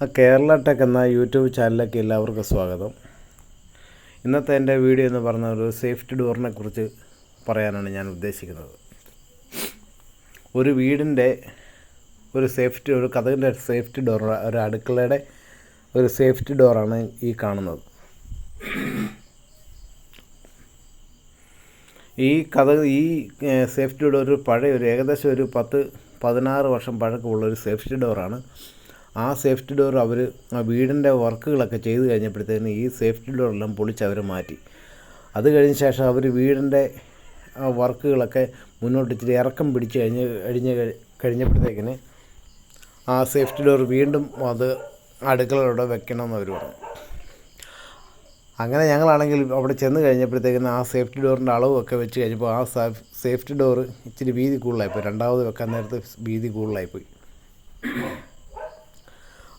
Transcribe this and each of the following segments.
Kerala tech എന്ന YouTube ചാനലിലേക്ക് എല്ലാവർക്കും സ്വാഗതം. ഇന്നത്തെ എന്റെ വീഡിയോ എന്ന് പറഞ്ഞ ഒരു സേഫ്റ്റി ഡോറിനെ കുറിച്ച് പറയാനാണ് ഞാൻ ഉദ്ദേശിക്കുന്നത്. ഒരു വീടിന്റെ ഒരു സേഫ്റ്റി ഒരു കഥകിന്റെ സേഫ്റ്റി ഡോർ ഒരു അടുക്കളയുടെ ഒരു സേഫ്റ്റി ഡോറാണ് ഈ കാണുന്നത്. ഈ കഥ ഈ സേഫ്റ്റി ഡോർ ഒരു പഴയ ഒരു ഏകദേശം ഒരു പത്ത് പതിനാറ് വർഷം പഴക്കമുള്ള ഒരു സേഫ്റ്റി ഡോറാണ്. ആ സേഫ്റ്റി ഡോർ അവർ ആ വീടിന്റെ വർക്കുകളൊക്കെ ചെയ്ത് കഴിഞ്ഞപ്പോഴത്തേന് ഈ സേഫ്റ്റി ഡോറെല്ലാം പൊളിച്ച് അവർ മാറ്റി. അത് കഴിഞ്ഞ ശേഷം അവർ വീടിന്റെ വർക്കുകളൊക്കെ മുന്നോട്ട് ഇച്ചിരി ഇറക്കം പിടിച്ച് കഴിഞ്ഞ് കഴിഞ്ഞ് കഴിഞ്ഞപ്പോഴത്തേക്കിന് ആ സേഫ്റ്റി ഡോർ വീണ്ടും അത് അടുക്കളയുടെ വെക്കണമെന്ന് അവർ പറഞ്ഞു. അങ്ങനെ ഞങ്ങളാണെങ്കിൽ അവിടെ ചെന്ന് കഴിഞ്ഞപ്പോഴത്തേക്കിന് ആ സേഫ്റ്റി ഡോറിന്റെ അളവൊക്കെ വെച്ച് കഴിഞ്ഞപ്പോൾ ആ സേഫ്റ്റി ഡോറ് ഇച്ചിരി വീതി കൂടുതലായിപ്പോയി രണ്ടാമത് വെക്കാൻ നേരത്ത് വീതി കൂടുതലായിപ്പോയി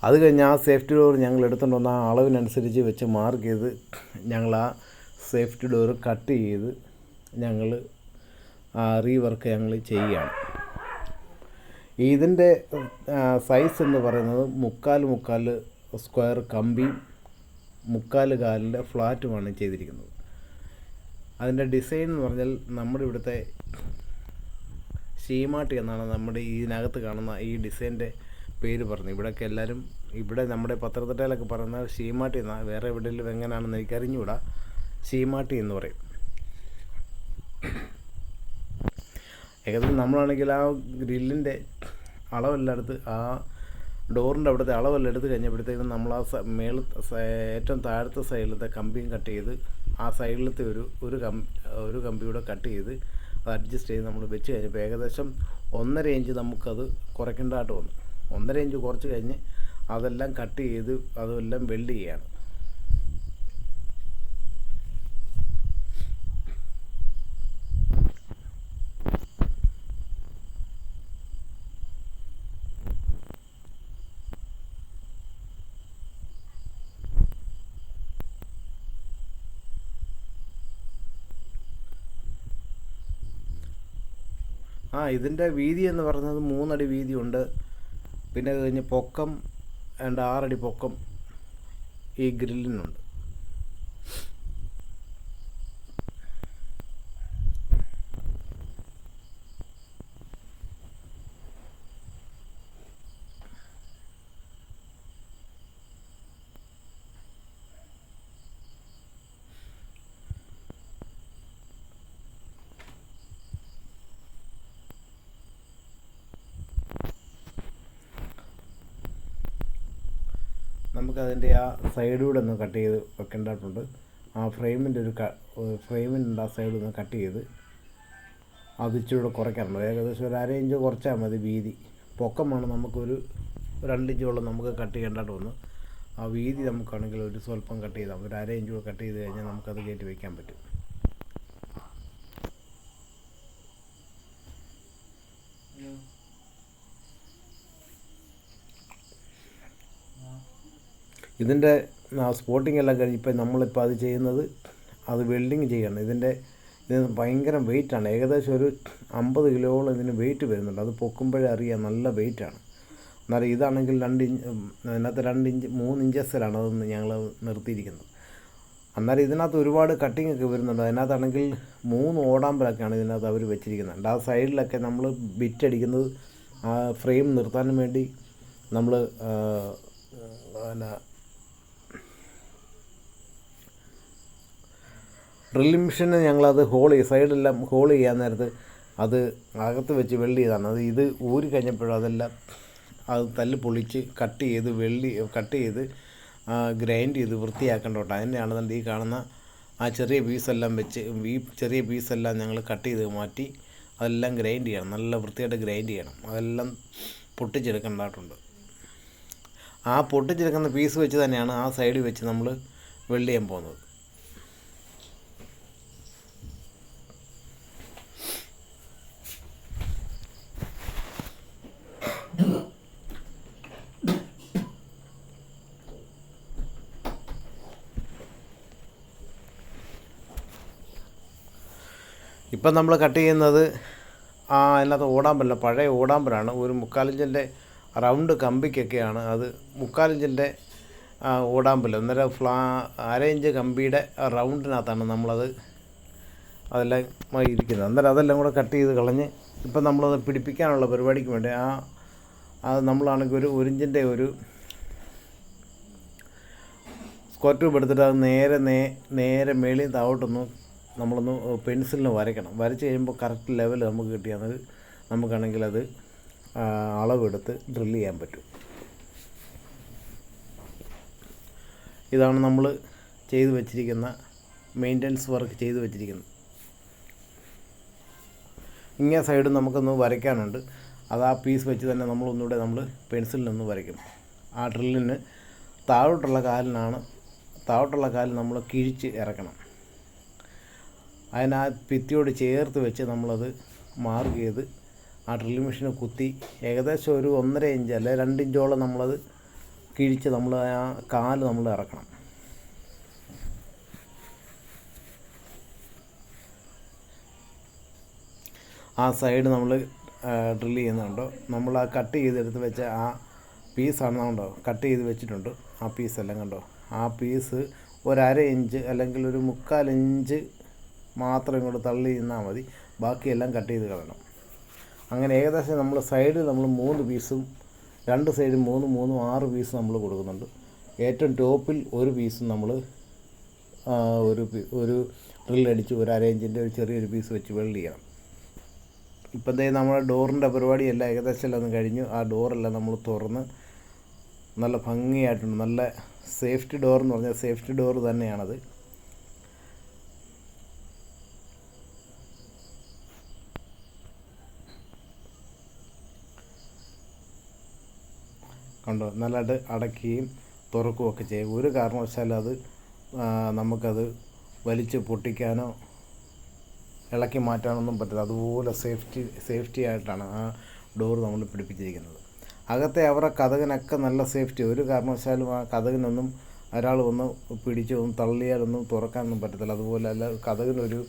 അത് കഴിഞ്ഞ് ആ സേഫ്റ്റി ഡോർ ഞങ്ങൾ എടുത്തുകൊണ്ട് വന്ന ആ അളവിനനുസരിച്ച് വെച്ച് മാർക്ക് ചെയ്ത് ഞങ്ങൾ ആ സേഫ്റ്റി ഡോർ കട്ട് ചെയ്ത് ഞങ്ങൾ ആ റീവർക്ക് ഞങ്ങൾ ചെയ്യുകയാണ്. ഇതിന്റെ സൈസ് എന്ന് പറയുന്നത് മുക്കാൽ മുക്കാൽ സ്ക്വയർ കമ്പിയും മുക്കാൽ കാലിന്റെ ഫ്ലാറ്റുമാണ് ചെയ്തിരിക്കുന്നത്. അതിന്റെ ഡിസൈൻ എന്ന് പറഞ്ഞാൽ നമ്മുടെ ഇവിടുത്തെ ഷീമാട്ടി എന്നാണ് നമ്മുടെ ഇതിനകത്ത് കാണുന്ന ഈ ഡിസൈന്റെ പേര് പറഞ്ഞു. ഇവിടെയൊക്കെ എല്ലാവരും ഇവിടെ നമ്മുടെ പത്തനംതിട്ടയിലൊക്കെ പറഞ്ഞാൽ ഷീമാട്ടി എന്നാ വേറെ എവിടെയെങ്കിലും എങ്ങനെയാണെന്ന് എനിക്ക് അറിഞ്ഞുകൂടാ. ഷീമാട്ടി എന്ന് പറയും. ഏകദേശം നമ്മളാണെങ്കിൽ ആ ഗ്രില്ലിന്റെ അളവെല്ലാം എടുത്ത് ആ ഡോറിന്റെ അവിടുത്തെ അളവെല്ലാം എടുത്ത് കഴിഞ്ഞപ്പോഴത്തേക്കും നമ്മൾ ആ മേള ഏറ്റവും താഴത്തെ സൈഡിലത്തെ കമ്പിയും കട്ട് ചെയ്ത് ആ സൈഡിലത്തെ ഒരു ഒരു കമ്പി ഒരു കമ്പിയൂടെ കട്ട് ചെയ്ത് അത് അഡ്ജസ്റ്റ് ചെയ്ത് നമ്മൾ വെച്ച് കഴിഞ്ഞപ്പോൾ ഏകദേശം ഒന്നര ഇഞ്ച് നമുക്കത് കുറയ്ക്കേണ്ടതായിട്ട് വന്നു. ഒന്നര ഇഞ്ച് കുറച്ച് കഴിഞ്ഞ് അതെല്ലാം കട്ട് ചെയ്ത് അതെല്ലാം വെൽഡ് ചെയ്യാണ്. ആ ഇതിന്റെ വീതി എന്ന് പറയുന്നത് മൂന്നടി വീതിയുണ്ട്. പിന്നെ അത് കഴിഞ്ഞ് പൊക്കം രണ്ട് ആറടി പൊക്കം ഈ ഗ്രില്ലിനുണ്ട്. നമുക്കതിന്റെ ആ സൈഡിലൂടെ ഒന്ന് കട്ട് ചെയ്ത് വെക്കേണ്ടതായിട്ടുണ്ട്. ആ ഫ്രെയിമിന്റെ ഒരു ഫ്രെയിമിന്റെ ആ സൈഡിൽ ഒന്ന് കട്ട് ചെയ്ത് അത് ഇച്ചിരൂടെ കുറയ്ക്കാറുണ്ട്. ഏകദേശം ഒരു അര ഇഞ്ച് കുറച്ചാൽ മതി വീതി. പൊക്കമാണ് നമുക്കൊരു രണ്ടിഞ്ചോളം നമുക്ക് കട്ട് ചെയ്യേണ്ടതായിട്ട് വന്നു ആ വീതി നമുക്കാണെങ്കിൽ ഒരു സ്വല്പം കട്ട് ചെയ്താൽ ഒരു അര ഇഞ്ച് കട്ട് ചെയ്ത് കഴിഞ്ഞാൽ നമുക്കത് കയറ്റി വയ്ക്കാൻ പറ്റും. ഇതിന്റെ സ്പോട്ടിംഗ് എല്ലാം കഴിഞ്ഞ് ഇപ്പം നമ്മളിപ്പോൾ അത് ചെയ്യുന്നത് അത് വെൽഡിങ് ചെയ്യണം. ഇതിന്റെ ഇത് ഭയങ്കര വെയിറ്റാണ് ഏകദേശം ഒരു അമ്പത് കിലോയോളം ഇതിന് വെയിറ്റ് വരുന്നുണ്ട്. അത് പൊക്കുമ്പോഴേ അറിയാം നല്ല വെയിറ്റാണ് എന്നാലും ഇതാണെങ്കിൽ രണ്ട് ഇഞ്ച് അതിനകത്ത് രണ്ട് ഇഞ്ച് മൂന്ന് ഇഞ്ചസിലാണ് അത് ഞങ്ങൾ നിർത്തിയിരിക്കുന്നത്. അന്നേരം ഇതിനകത്ത് ഒരുപാട് കട്ടിങ് ഒക്കെ വരുന്നുണ്ട്. അതിനകത്താണെങ്കിൽ മൂന്ന് ഓടാമ്പലൊക്കെയാണ് ഇതിനകത്ത് അവർ വെച്ചിരിക്കുന്നത്. ആ സൈഡിലൊക്കെ നമ്മൾ ബിറ്റ് അടിക്കുന്നത് ആ ഫ്രെയിം നിർത്താനും വേണ്ടി നമ്മൾ പിന്നെ ഡ്രില്ലിംഗ് മെഷീന് ഞങ്ങളത് ഹോൾ സൈഡെല്ലാം ഹോൾ ചെയ്യാൻ നേരത്ത് അത് അകത്ത് വെച്ച് വെൽഡ് ചെയ്താണ്. അത് ഇത് ഊരി കഴിഞ്ഞപ്പോഴും അതെല്ലാം അത് തല്ല് പൊളിച്ച് കട്ട് ചെയ്ത് വെള്ളി കട്ട് ചെയ്ത് ഗ്രൈൻഡ് ചെയ്ത് വൃത്തിയാക്കേണ്ടോട്ട് അതിന്റെയാണ് ഈ കാണുന്ന ആ ചെറിയ പീസെല്ലാം വെച്ച് ഈ ചെറിയ പീസെല്ലാം ഞങ്ങൾ കട്ട് ചെയ്ത് മാറ്റി അതെല്ലാം ഗ്രൈൻഡ് ചെയ്യണം. നല്ല വൃത്തിയായിട്ട് ഗ്രൈൻഡ് ചെയ്യണം. അതെല്ലാം പൊട്ടിച്ചെടുക്കേണ്ടതായിട്ടുണ്ട്. ആ പൊട്ടിച്ചെടുക്കുന്ന പീസ് വെച്ച് തന്നെയാണ് ആ സൈഡിൽ വെച്ച് നമ്മൾ വെള്ളിയാൻ പോകുന്നത്. ഇപ്പം നമ്മൾ കട്ട് ചെയ്യുന്നത് ആ അതിനകത്ത് ഓടാമ്പല്ല പഴയ ഓടാമ്പലാണ്. ഒരു മുക്കാലിഞ്ചിന്റെ റൗണ്ട് കമ്പിക്കൊക്കെയാണ് അത് മുക്കാലിഞ്ചിന്റെ ഓടാമ്പൽ അന്നേരം ഫ്ലാ അര ഇഞ്ച് കമ്പിയുടെ റൗണ്ടിനകത്താണ് നമ്മളത് അതെല്ലാം ഇരിക്കുന്നത്. അന്നേരം അതെല്ലാം കൂടെ കട്ട് ചെയ്ത് കളഞ്ഞ് ഇപ്പം നമ്മളത് പിടിപ്പിക്കാനുള്ള പരിപാടിക്ക് വേണ്ടി ആ അത് നമ്മളാണെങ്കിൽ ഒരു ഒരിഞ്ചിന്റെ ഒരു സ്ക്വയർ ട്യൂബ് എടുത്തിട്ട് അത് നേരെ നേ നേരെ മേളിൽ താവോട്ടൊന്ന് നമ്മളൊന്ന് പെൻസിലിന് വരയ്ക്കണം. വരച്ച് കഴിയുമ്പോൾ കറക്റ്റ് ലെവൽ നമുക്ക് കിട്ടിയാൽ നമുക്കാണെങ്കിൽ അത് അളവെടുത്ത് ഡ്രില്ല് ചെയ്യാൻ പറ്റും. ഇതാണ് നമ്മൾ ചെയ്തു വച്ചിരിക്കുന്ന മെയിന്റനൻസ് വർക്ക് ചെയ്തു വച്ചിരിക്കുന്നത്. ഇങ്ങേ സൈഡ് നമുക്കൊന്ന് വരയ്ക്കാനുണ്ട്. അത് ആ പീസ് വെച്ച് തന്നെ നമ്മളൊന്നുകൂടെ നമ്മൾ പെൻസിലിനൊന്ന് വരയ്ക്കും. ആ ഡ്രില്ലിന് താഴോട്ടുള്ള കാലിനാണ് താഴോട്ടുള്ള കാലിൽ നമ്മൾ കിഴിച്ച് ഇറക്കണം. അതിനാ ഭിത്തിയോട് ചേർത്ത് വെച്ച് നമ്മളത് മാർക്ക് ചെയ്ത് ആ ഡ്രില്ല് മെഷീന് കുത്തി ഏകദേശം ഒരു ഒന്നര ഇഞ്ച് അല്ലെ രണ്ട് ഇഞ്ചോളം നമ്മളത് കിഴിച്ച് നമ്മൾ ആ കാൽ നമ്മൾ ഇറക്കണം. ആ സൈഡ് നമ്മൾ ഡ്രില്ല് ചെയ്യുന്നുണ്ടോ. നമ്മൾ ആ കട്ട് ചെയ്തെടുത്ത് വെച്ച ആ പീസാണ് കണ്ടോ? കട്ട് ചെയ്ത് വെച്ചിട്ടുണ്ട് ആ പീസെല്ലാം കണ്ടോ? ആ പീസ് ഒരര ഇഞ്ച് അല്ലെങ്കിൽ ഒരു മുക്കാൽ ഇഞ്ച് മാത്രം ഇങ്ങോട്ട് തള്ളി നിന്നാൽ മതി. ബാക്കിയെല്ലാം കട്ട് ചെയ്ത് കളയണം. അങ്ങനെ ഏകദേശം നമ്മൾ സൈഡിൽ നമ്മൾ മൂന്ന് പീസും രണ്ട് സൈഡിൽ മൂന്ന് മൂന്നും ആറ് പീസ് നമ്മൾ കൊടുക്കുന്നുണ്ട്. ഏറ്റവും ടോപ്പിൽ ഒരു പീസും നമ്മൾ ഒരു ഒരു ഡ്രില്ലടിച്ച് ഒരു അരേഞ്ചിന്റെ ഒരു ചെറിയൊരു പീസ് വെച്ച് വെൽഡ് ചെയ്യണം. ഇപ്പം ദേ നമ്മുടെ ഡോറിന്റെ പരിപാടിയെല്ലാം ഏകദേശം എല്ലാം കഴിഞ്ഞു. ആ ഡോറെല്ലാം നമ്മൾ തുറന്ന് നല്ല ഭംഗിയായിട്ടുണ്ട്. നല്ല സേഫ്റ്റി ഡോർ എന്ന് പറഞ്ഞാൽ സേഫ്റ്റി ഡോർ തന്നെയാണത്. കണ്ടോ? നല്ലതായിട്ട് അടയ്ക്കുകയും തുറക്കുകയും ഒക്കെ ചെയ്യും. ഒരു കാരണവശാലും അത് നമുക്കത് വലിച്ച് പൊട്ടിക്കാനോ ഇളക്കി മാറ്റാനൊന്നും പറ്റില്ല. അതുപോലെ സേഫ്റ്റി സേഫ്റ്റി ആയിട്ടാണ് ആ ഡോർ നമ്മൾ പിടിപ്പിച്ചിരിക്കുന്നത്. അകത്തെ അവരുടെ കഥകിനൊക്കെ നല്ല സേഫ്റ്റി. ഒരു കാരണവശാലും ആ കഥകിനൊന്നും ഒരാൾ ഒന്ന് പിടിച്ച് ഒന്ന് തള്ളിയാലൊന്നും തുറക്കാനൊന്നും പറ്റത്തില്ല. അതുപോലെ അല്ല കഥകിനൊരു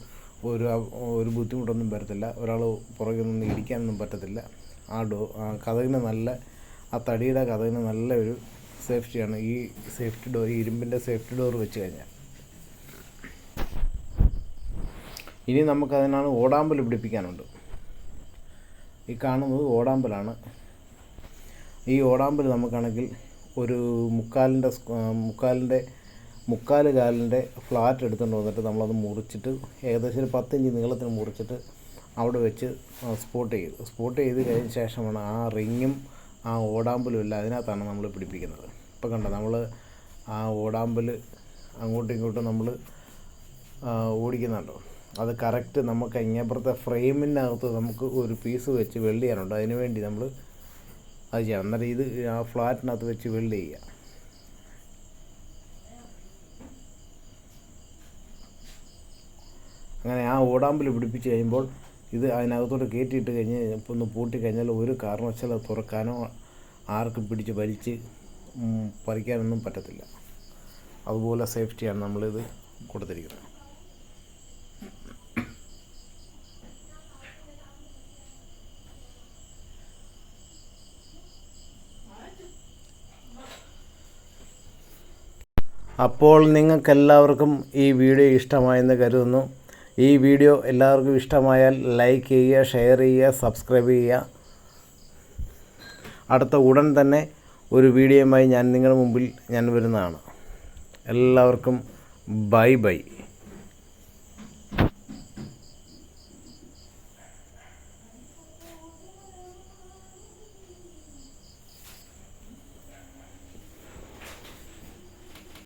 ഒരു ഒരു ബുദ്ധിമുട്ടൊന്നും വരത്തില്ല. ഒരാൾ പുറകിൽ നിന്ന് ഇടിക്കാനൊന്നും പറ്റത്തില്ല. ആ ഡോ കഥകിന് നല്ല ആ തടിയുടെ കഥകിന് നല്ലൊരു സേഫ്റ്റിയാണ് ഈ സേഫ്റ്റി ഡോർ ഇരുമ്പിന്റെ സേഫ്റ്റി ഡോർ വെച്ച് കഴിഞ്ഞാൽ. ഇനി നമുക്കതിനാണ് ഓടാമ്പൽ പിടിപ്പിക്കാനുണ്ട്. ഈ കാണുന്നത് ഓടാമ്പലാണ്. ഈ ഓടാമ്പൽ നമുക്കാണെങ്കിൽ ഒരു മുക്കാലിന്റെ മുക്കാലിന്റെ മുക്കാൽ കാലിന്റെ ഫ്ലാറ്റ് എടുത്തുകൊണ്ട് വന്നിട്ട് നമ്മളത് മുറിച്ചിട്ട് ഏകദേശം ഒരു പത്തിഞ്ച് നീളത്തിന് മുറിച്ചിട്ട് അവിടെ വെച്ച് സ്പോട്ട് ചെയ്തു സ്പോട്ട് ചെയ്ത് കഴിഞ്ഞ ശേഷമാണ് ആ റിങ്ങും ആ ഓടാമ്പലുമില്ല അതിനകത്താണ് നമ്മൾ പിടിപ്പിക്കുന്നത്. ഇപ്പം കണ്ടോ നമ്മൾ ആ ഓടാമ്പൽ അങ്ങോട്ടും ഇങ്ങോട്ടും നമ്മൾ ഓടിക്കുന്നുണ്ടോ? അത് കറക്റ്റ് നമുക്ക് ഇങ്ങേപ്പുറത്തെ ഫ്രെയിമിനകത്ത് നമുക്ക് ഒരു പീസ് വെച്ച് വെൽഡ് ചെയ്യാനുണ്ട്. അതിന് വേണ്ടി നമ്മൾ അത് ചെയ്യാം. അന്നേരം ഇത് ആ ഫ്ലാറ്റിനകത്ത് വെച്ച് വെൽഡ് ചെയ്യുക അങ്ങനെ ആ ഓടാമ്പൽ പിടിപ്പിച്ച് കഴിയുമ്പോൾ ഇത് അതിനകത്തോട്ട് കയറ്റിയിട്ട് കഴിഞ്ഞ് ഒന്ന് പൂട്ടിക്കഴിഞ്ഞാൽ ഒരു കാരണവശാലും തുറക്കാനോ ആർക്കും പിടിച്ച് വലിച്ച് പറിക്കാനൊന്നും പറ്റത്തില്ല. അതുപോലെ സേഫ്റ്റിയാണ് നമ്മളിത് കൊടുത്തിരിക്കുന്നത്. അപ്പോൾ നിങ്ങൾക്കെല്ലാവർക്കും ഈ വീഡിയോ ഇഷ്ടമായെന്ന് കരുതുന്നു. ഈ വീഡിയോ എല്ലാവർക്കും ഇഷ്ടമായാൽ ലൈക്ക് ചെയ്യുക ഷെയർ ചെയ്യുക സബ്സ്ക്രൈബ് ചെയ്യുക. അടുത്ത ഉടൻ തന്നെ ഒരു വീഡിയോയുമായി ഞാൻ നിങ്ങളുടെ മുമ്പിൽ ഞാൻ വരുന്നതാണ്. എല്ലാവർക്കും ബൈ ബൈ.